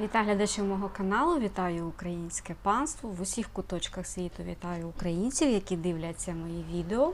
Вітаю глядачів мого каналу, вітаю українське панство. В усіх куточках світу вітаю українців, які дивляться мої відео.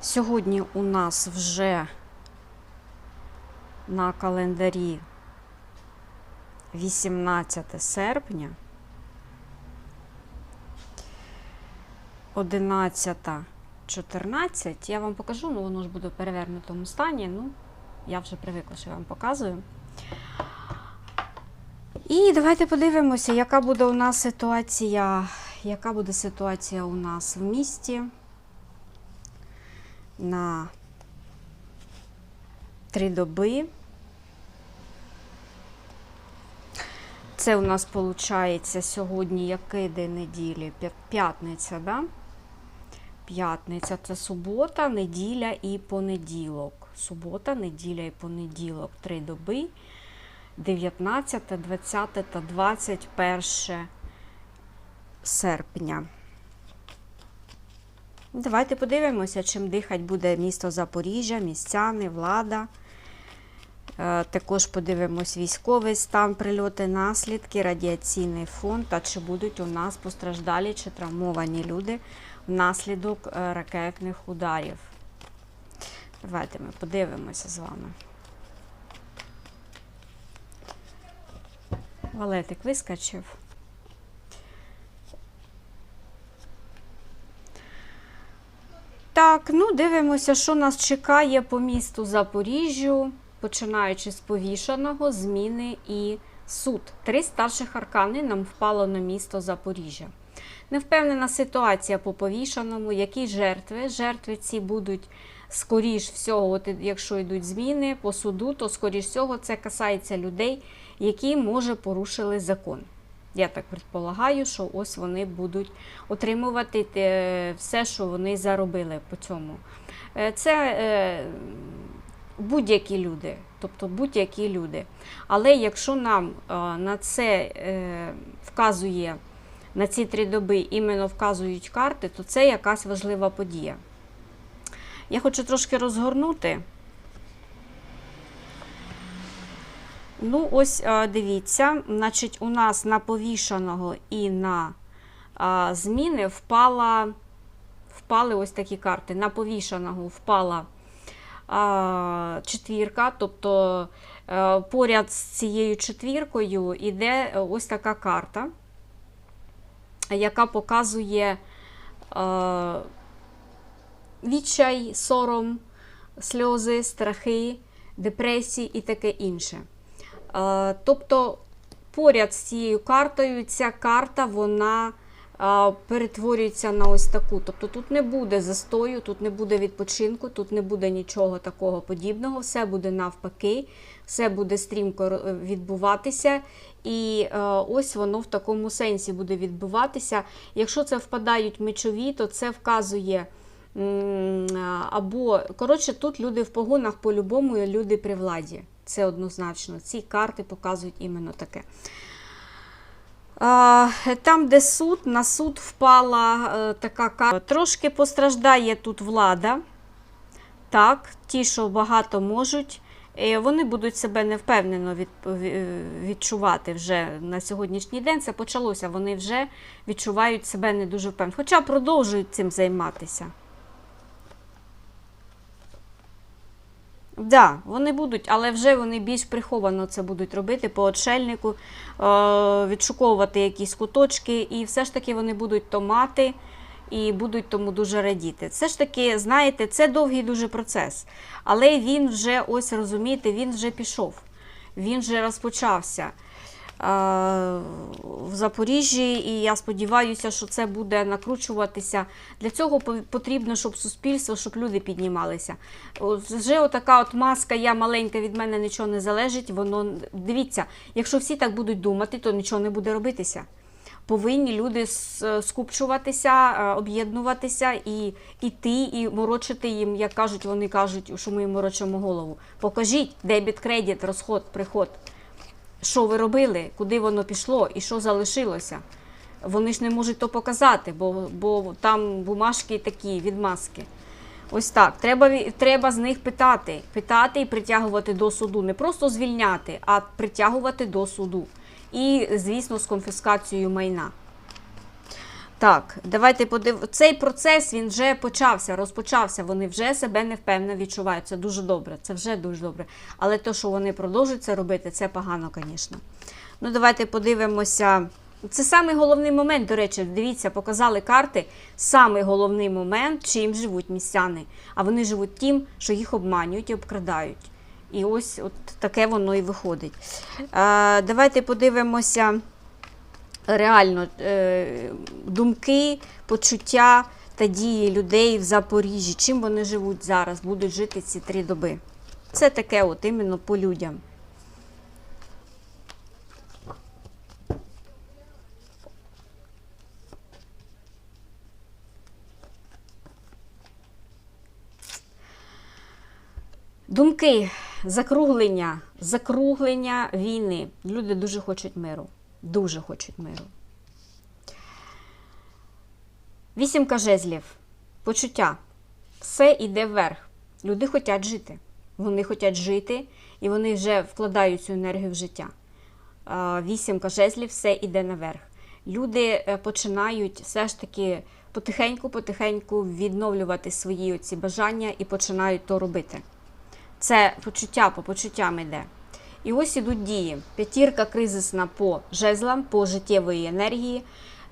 Сьогодні у нас вже на календарі 18 серпня, 11.14. Я вам покажу, ну воно ж буде в перевернутому стані. Ну, я вже привикла, що я вам показую. І давайте подивимося, яка буде у нас ситуація, яка буде ситуація у нас в місті на три доби. Це у нас виходить сьогодні який день неділі? П'ятниця, да? П'ятниця це субота, неділя і понеділок. Субота, неділя і понеділок. Три доби. 19, 20 та 21 серпня. Давайте подивимося, чим дихать буде місто Запоріжжя, містяни, влада. Е, Також подивимось військовий стан, прильоти, наслідки, радіаційний фон та чи будуть у нас постраждалі чи травмовані люди внаслідок е, ракетних ударів. Давайте ми подивимося з вами. Валетик вискочив. Так, ну дивимося, що нас чекає по місту Запоріжжю, починаючи з повішаного, зміни і суд. Три старших аркани нам впало на місто Запоріжжя. Невпевнена ситуація по повішаному, які жертви. Жертви ці будуть скоріш всього, от якщо йдуть зміни по суду, то скоріш всього це касається людей, які може порушили закон. Я так предполагаю, що ось вони будуть отримувати все, що вони заробили по цьому. Е, Це е, будь-які люди, тобто будь-які люди. Але якщо нам е, на це вказує на ці три доби іменно вказують карти, то це якась важлива подія. Я хочу трошки розгорнути. Ну, ось дивіться, значить, у нас на повішаного і на зміни впала, впали ось такі карти. На повішаного впала четвірка, тобто а, поряд з цією четвіркою йде ось така карта, яка показує а, відчай, сором, сльози, страхи, депресії і таке інше. Е, Тобто, поряд з цією картою, ця карта вона е, перетворюється на ось таку. Тобто тут не буде застою, тут не буде відпочинку, тут не буде нічого такого подібного, все буде навпаки, все буде стрімко е, відбуватися. І ось воно в такому сенсі буде відбуватися. Якщо це впадають мечові, то це вказує. Або, коротше, тут люди в погонах по-любому люди при владі. Це однозначно. Ці карти показують іменно таке. Там, де суд, на суд впала е, така карта. Трошки постраждає тут влада. Так, ті, що багато можуть, вони будуть себе невпевнено від, відчувати вже на сьогоднішній день. Це почалося. Вони вже відчувають себе не дуже впевнено. Хоча продовжують цим займатися. Так, да, вони будуть, але вже вони більш приховано це будуть робити по отшельнику, е, відшуковувати якісь куточки, і все ж таки вони будуть то мати і будуть тому дуже радіти. Все ж таки, знаєте, це довгий дуже процес. Але він вже, ось розумієте, він вже пішов, він вже розпочався. В Запоріжжі, і я сподіваюся, що це буде накручуватися. Для цього потрібно, щоб суспільство, щоб люди піднімалися. Вже отака от маска, я маленька, від мене нічого не залежить. Воно дивіться, якщо всі так будуть думати, то нічого не буде робитися. Повинні люди скупчуватися, об'єднуватися і йти, і морочити їм, як кажуть, вони кажуть, що ми їм морочимо голову. Покажіть дебіт, кредит, розход, приход. Що ви робили, куди воно пішло і що залишилося. Вони ж не можуть то показати, бо, бо там бумажки такі, відмазки. Ось так. Треба, треба з них питати. Питати і притягувати до суду. Не просто звільняти, а притягувати до суду. і, звісно, з конфіскацією майна. Так, давайте подив... Цей процес він вже почався, розпочався. Вони вже себе невпевнено відчувають. Це дуже добре, це вже дуже добре. Але те, що вони продовжують це робити, це погано, звісно. Ну, давайте подивимося. Це самий головний момент, до речі, дивіться, показали карти. Самий головний момент, чим живуть містяни. А вони живуть тим, що їх обманюють і обкрадають. І ось от таке воно і виходить. Е, давайте подивимося реально е, думки, почуття та дії людей в Запоріжжі. Чим вони живуть зараз, будуть жити ці три доби. Це таке, от іменно по людям. Думки, закруглення, закруглення війни. Люди дуже хочуть миру. Дуже хочуть миру. Вісімка жезлів. Почуття. Все йде вверх. Люди хочуть жити. Вони хочуть жити, і вони вже вкладають цю енергію в життя. Вісімка жезлів, все йде наверх. Люди е, починають все ж таки потихеньку-потихеньку відновлювати свої оці бажання і починають то робити. Це почуття по почуттям йде. І ось ідуть дії. П'ятірка кризисна по жезлам, по життєвої енергії.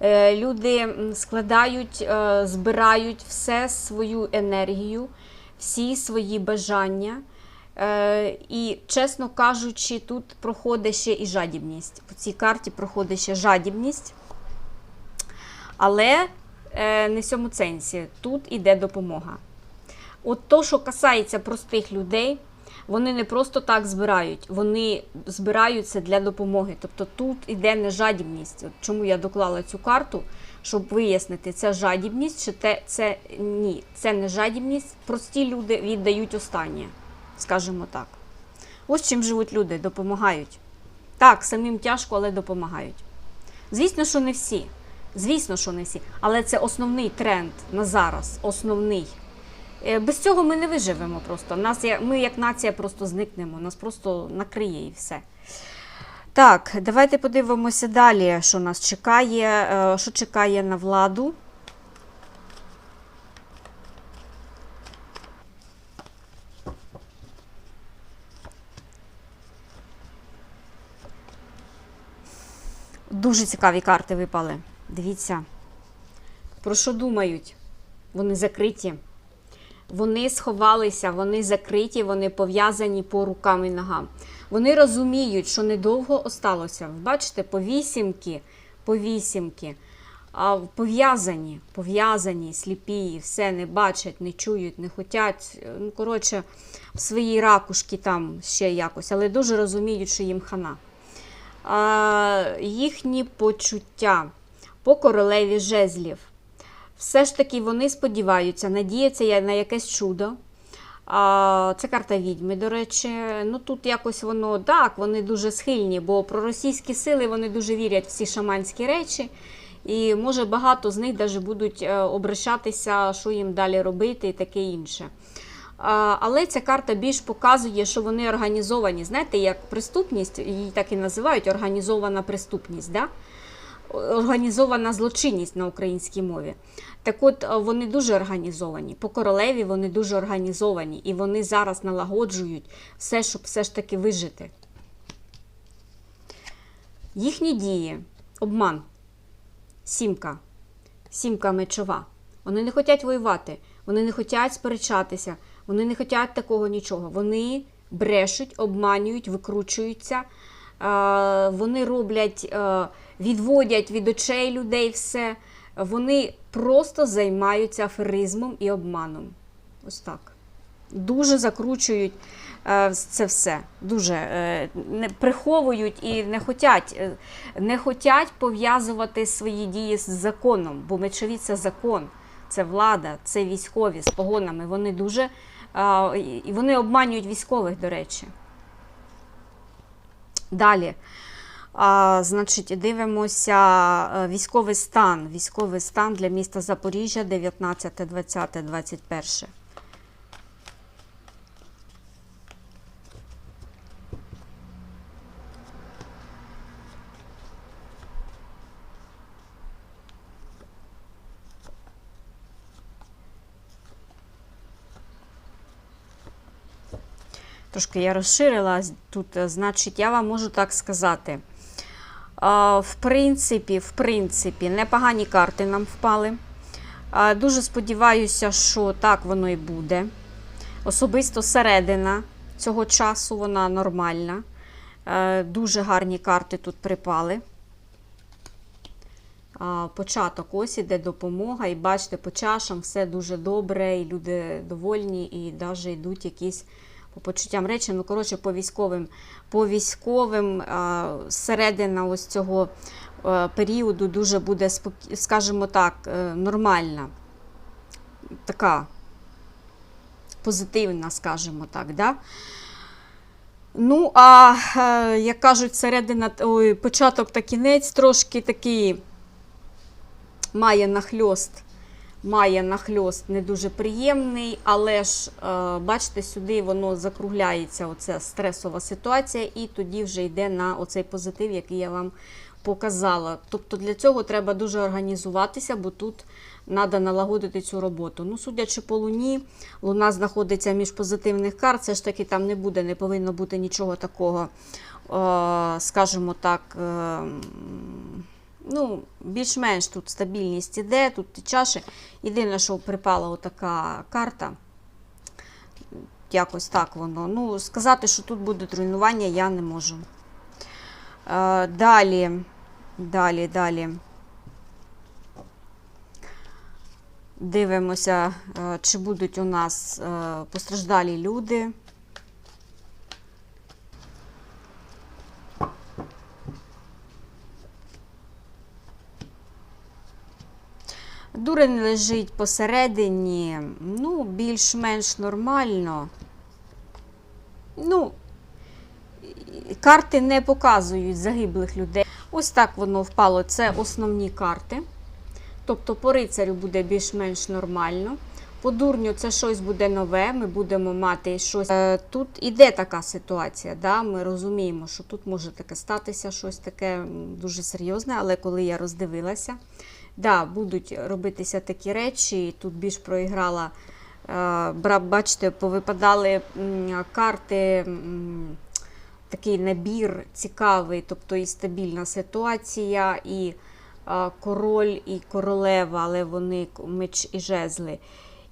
Е, Люди складають, е, збирають все свою енергію, всі свої бажання. Е, І, чесно кажучи, тут проходить ще і жадібність. По цій карті проходить ще жадібність. Але не в цьому сенсі. Тут іде допомога. От то, що касається простих людей, вони не просто так збирають, вони збираються для допомоги. Тобто тут іде не жадібність. От чому я доклала цю карту, щоб вияснити, це жадібність чи те, це ні, це не жадібність. Прості люди віддають останнє, скажімо так. Ось чим живуть люди, допомагають. Так, самим тяжко, але допомагають. Звісно, що не всі. Звісно, що не всі. Але це основний тренд на зараз. Основний. Е, Без цього ми не виживемо просто. Нас, ми як нація просто зникнемо, нас просто накриє і все. Так, давайте подивимося далі, що нас чекає, е, що чекає на владу. Дуже цікаві карти випали. Дивіться. Про що думають? Вони закриті. Вони сховалися, вони закриті, вони пов'язані по рукам і ногам. Вони розуміють, що недовго осталося. Бачите, по вісімки, по вісімки. Пов'язані, пов'язані, сліпі, все не бачать, не чують, не хотять. Ну, коротше, в своїй ракушки там ще якось, але дуже розуміють, що їм хана. А, їхні почуття по королеві жезлів все ж таки вони сподіваються, надіються на якесь чудо. А, це карта відьми, до речі. Ну тут якось воно так, вони дуже схильні, бо проросійські сили вони дуже вірять в ці шаманські речі. І може багато з них навіть будуть е, обращатися, що їм далі робити і таке інше. Але ця карта більш показує, що вони організовані. Знаєте, як преступність, її так і називають організована преступність. Да? Організована злочинність на українській мові. Так от е, вони дуже організовані. По королеві вони дуже організовані, і вони зараз налагоджують все, щоб все ж таки вижити. Їхні дії, обман, сімка, сімка мечова. Вони не хочуть воювати, вони не хочуть сперечатися, вони не хочуть такого нічого. Вони брешуть, обманюють, викручуються. Вони роблять, е, відводять від очей людей все. Вони просто займаються аферизмом і обманом. Ось так. Дуже закручують е, це все. Дуже е, приховують і не хотять, е, не хотять пов'язувати свої дії з законом, бо мечові це закон, це влада, це військові з погонами. Вони дуже і вони обманюють військових, до речі. Далі. А, значить, дивимося е, військовий стан. Військовий стан для міста Запоріжжя 19, 20, 21. Трошки я розширила тут, е, значить, я вам можу так сказати. В принципі, в принципі, непогані карти нам впали. Дуже сподіваюся, що так воно і буде. Особисто середина цього часу вона нормальна. Е, Дуже гарні карти тут припали. Початок ось іде допомога, і бачите, по чашам все дуже добре, і люди довольні, і навіть йдуть якісь по почуттям речі. Ну, коротше, по військовим, по військовим середина ось цього е, періоду дуже буде, скажімо так, е, нормальна. Така позитивна, скажімо так. Да? Ну, а е, як кажуть, середина, ой, початок та кінець трошки такий має нахльост, має нахльост не дуже приємний, але ж, е, бачите, сюди воно закругляється, оця стресова ситуація, і тоді вже йде на оцей позитив, який я вам показала. Тобто для цього треба дуже організуватися, бо тут треба налагодити цю роботу. Ну, судячи по луні, луна знаходиться між позитивних карт, все ж таки там не буде, не повинно бути нічого такого, е, скажімо так. Ну, більш-менш тут стабільність іде, тут чаші. Єдине, що припала отака карта. Якось так воно. Ну, сказати, що тут буде руйнування, я не можу. Е, далі, далі, далі. Дивимося, е, чи будуть у нас е, постраждалі люди. Дурень лежить посередині, ну, більш-менш нормально. Ну, карти не показують загиблих людей. Ось так воно впало. Це основні карти. Тобто по рицарю буде більш-менш нормально. По дурню це щось буде нове, ми будемо мати щось. Е, Тут іде така ситуація, да? ми розуміємо, що тут може таке статися щось таке дуже серйозне, але коли я роздивилася, да, будуть робитися такі речі, тут більш проіграла, е, бачите, повипадали карти. Такий набір цікавий, тобто і стабільна ситуація, і король, і королева, але вони меч і жезли,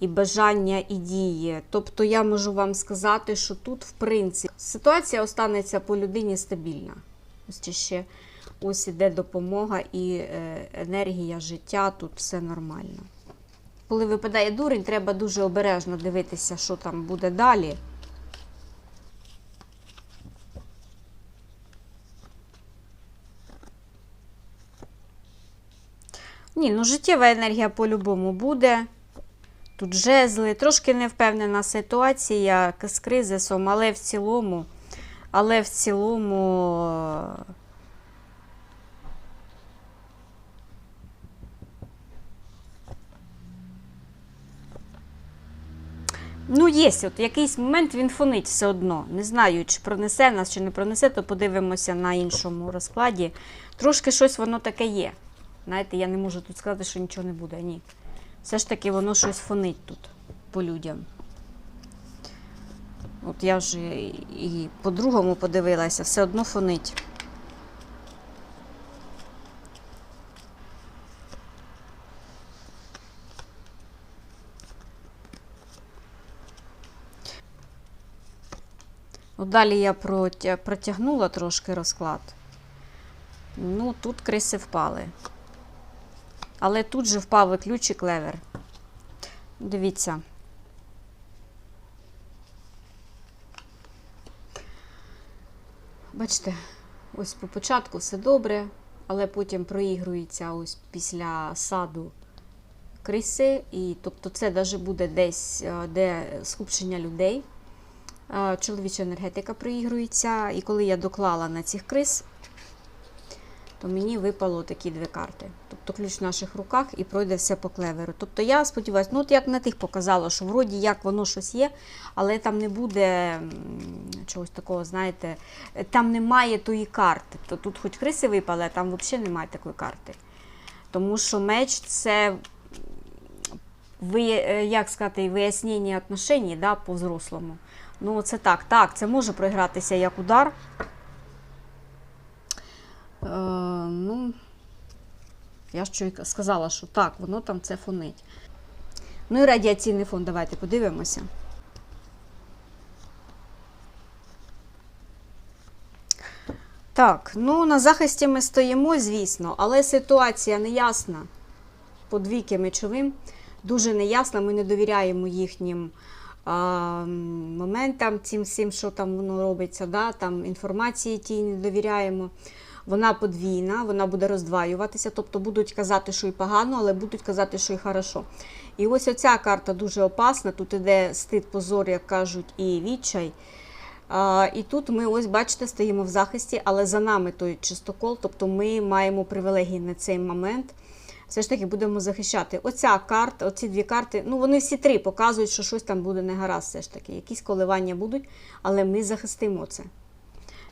і бажання, і дії. Тобто я можу вам сказати, що тут, в принципі, ситуація останеться по людині стабільна. Ось ще ось іде допомога і е, енергія життя, тут все нормально. Коли випадає дурень, треба дуже обережно дивитися, що там буде далі. Ні, ну життєва енергія по-любому буде. Тут жезли, трошки невпевнена ситуація з кризисом, але в цілому, але в цілому. Ну, є, от якийсь момент він фонить все одно. Не знаю, чи пронесе нас, чи не пронесе, то подивимося на іншому розкладі. Трошки щось воно таке є. Знаєте, я не можу тут сказати, що нічого не буде. Ні. Все ж таки воно щось фонить тут по людям. От я вже і по-другому подивилася, все одно фонить. Далі я протягнула трошки розклад. Ну, тут криси впали. Але тут же впав і ключ і клевер. Дивіться. Бачите, ось по початку все добре, але потім проігрується ось після саду криси. І, тобто це навіть буде десь, е, де скупчення людей. Чоловіча енергетика проігрується. І коли я доклала на цих крис, то мені випало такі дві карти. Тобто ключ в наших руках і пройде все по клеверу. Тобто я сподіваюся, ну от як на тих показала, що вроді як воно щось є, але там не буде чогось такого, знаєте, там немає тої карти. То тут хоч криси випали, а там взагалі немає такої карти. Тому що меч це ви, е, як сказати, вияснення отношень да, по-взрослому. Ну, це так. Так, це може проігратися як удар. Е, ну, я ж сказала, що так, воно там це фонить. Ну і радіаційний фон, давайте подивимося. Так, ну на захисті ми стоїмо, звісно, але ситуація неясна. По двійки мечовим дуже неясна. Ми не довіряємо їхнім а, моментам, цим всім, що там воно робиться. Да? Там інформації тій не довіряємо. Вона подвійна, вона буде роздваюватися, тобто будуть казати, що і погано, але будуть казати, що і хорошо. І ось оця карта дуже опасна. Тут іде стид, позор, як кажуть, і відчай. А, і тут ми, ось бачите, стоїмо в захисті, але за нами той чистокол, тобто ми маємо привілегії на цей момент. Все ж таки будемо захищати. Оця карта, оці дві карти, ну вони всі три показують, що щось там буде не гаразд, все ж таки. Якісь коливання будуть, але ми захистимо це.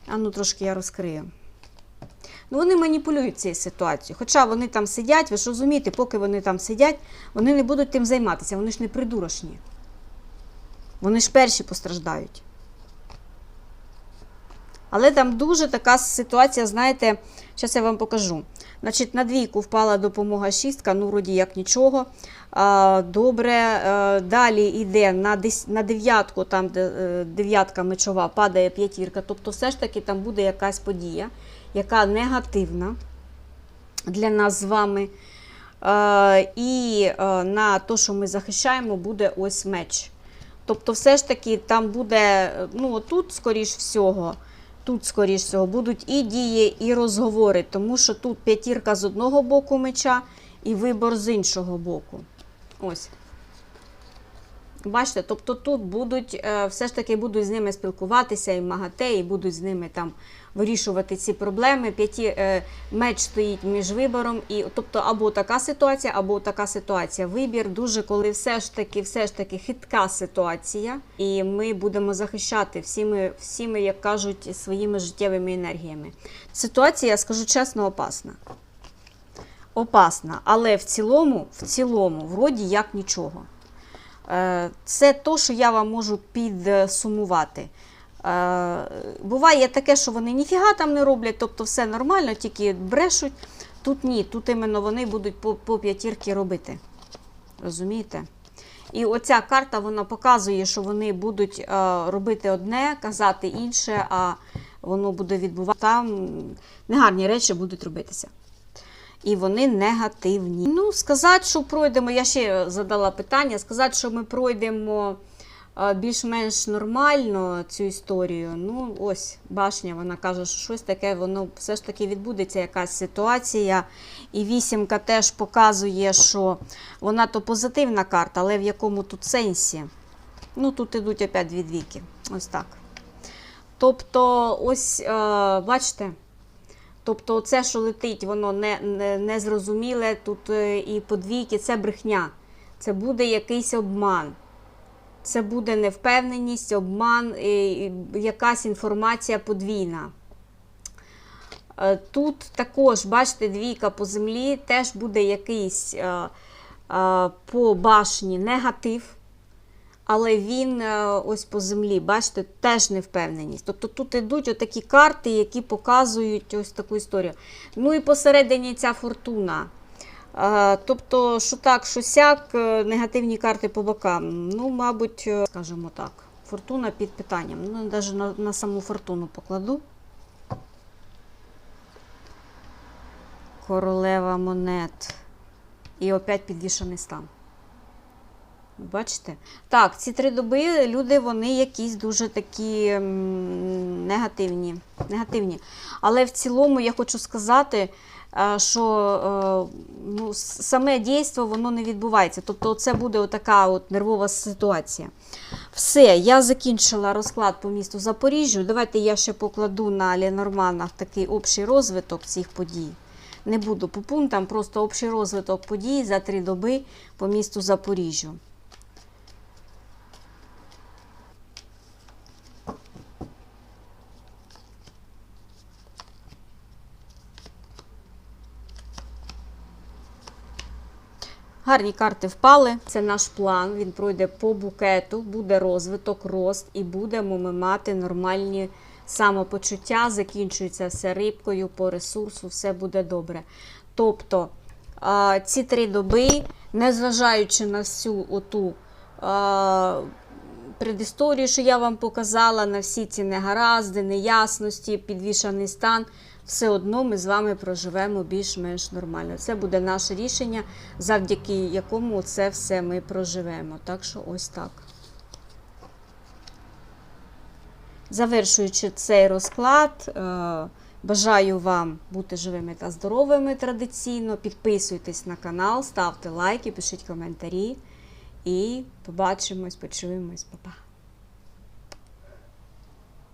А ну трошки я розкрию. Ну, вони маніпулюють цією ситуацією. Хоча вони там сидять, ви ж розумієте, поки вони там сидять, вони не будуть тим займатися, вони ж не придурошні. Вони ж перші постраждають. Але там дуже така ситуація, знаєте, зараз я вам покажу. Значить, на двійку впала допомога шістка, ну, вроді як нічого. Добре, е, далі йде на, дев'ятку, там де е, дев'ятка мечова, падає п'ятірка. Тобто, все ж таки там буде якась подія, яка негативна для нас з вами. Е, і на те, що ми захищаємо, буде ось меч. Тобто, все ж таки, там буде, ну, тут, скоріш всього, тут, скоріш всього, будуть і дії, і розговори, тому що тут п'ятірка з одного боку меча і вибор з іншого боку. Ось. Бачите, тобто тут будуть, е, все ж таки будуть з ними спілкуватися і МАГАТЕ, і будуть з ними там вирішувати ці проблеми. П'яті, е, меч стоїть між вибором, і тобто або така ситуація, або така ситуація. Вибір дуже, коли все ж таки, все ж таки хитка ситуація, і ми будемо захищати всіми, всіми, як кажуть, своїми життєвими енергіями. Ситуація, я скажу чесно, опасна. Опасна, але в цілому, в цілому, вроді як нічого. Е, Це то, що я вам можу підсумувати. Е, Буває таке, що вони ніфіга там не роблять, тобто все нормально, тільки брешуть. Тут ні, тут іменно вони будуть по, по п'ятірки робити. Розумієте? І оця карта вона показує, що вони будуть е, робити одне, казати інше, а воно буде відбуватися. Там негарні речі будуть робитися. І вони негативні. Ну, сказати, що пройдемо, я ще задала питання, сказати, що ми пройдемо більш-менш нормально цю історію. Ну, ось башня, вона каже, що щось таке, воно все ж таки відбудеться якась ситуація. І вісімка теж показує, що вона то позитивна карта, але в якому тут сенсі? Ну, тут ідуть опять дві двійки. Ось так. Тобто, ось, бачите. Тобто, це, що летить, воно не, не, не зрозуміле. Тут е, і подвійки, це брехня. Це буде якийсь обман. Це буде невпевненість, обман, і, якась інформація подвійна. Е, Тут також, бачите, двійка по землі, теж буде якийсь е, по башні негатив. Але він е, ось по землі, бачите, теж невпевненість. Тобто тут йдуть отакі карти, які показують ось таку історію. Ну і посередині ця фортуна. Е, Тобто, що так, що сяк, е, негативні карти по бокам. Ну, мабуть, скажімо так, фортуна під питанням. Ну, навіть на, на саму фортуну покладу. Королева монет. І опять підвішаний стан. Бачите? Так, ці три доби люди, вони якісь дуже такі негативні. негативні. Але в цілому я хочу сказати, е, що е, ну, саме дійство воно не відбувається. Тобто це буде така от нервова ситуація. Все, я закінчила розклад по місту Запоріжжю. Давайте я ще покладу на Ленорманах такий общий розвиток цих подій. Не буду по пунктам, просто общий розвиток подій за три доби по місту Запоріжжю. Гарні карти впали. Це наш план. Він пройде по букету, буде розвиток, рост, і будемо ми мати нормальні самопочуття. Закінчується все рибкою по ресурсу, все буде добре. Тобто ці три доби, незважаючи на всю оту. Предісторію, що я вам показала на всі ці негаразди, неясності, підвішаний стан, все одно ми з вами проживемо більш-менш нормально. Це буде наше рішення, завдяки якому це все ми проживемо. Так що ось так. Завершуючи цей розклад, е, бажаю вам бути живими та здоровими традиційно. Підписуйтесь на канал, ставте лайки, пишіть коментарі. І побачимось, почуємось, Па-па.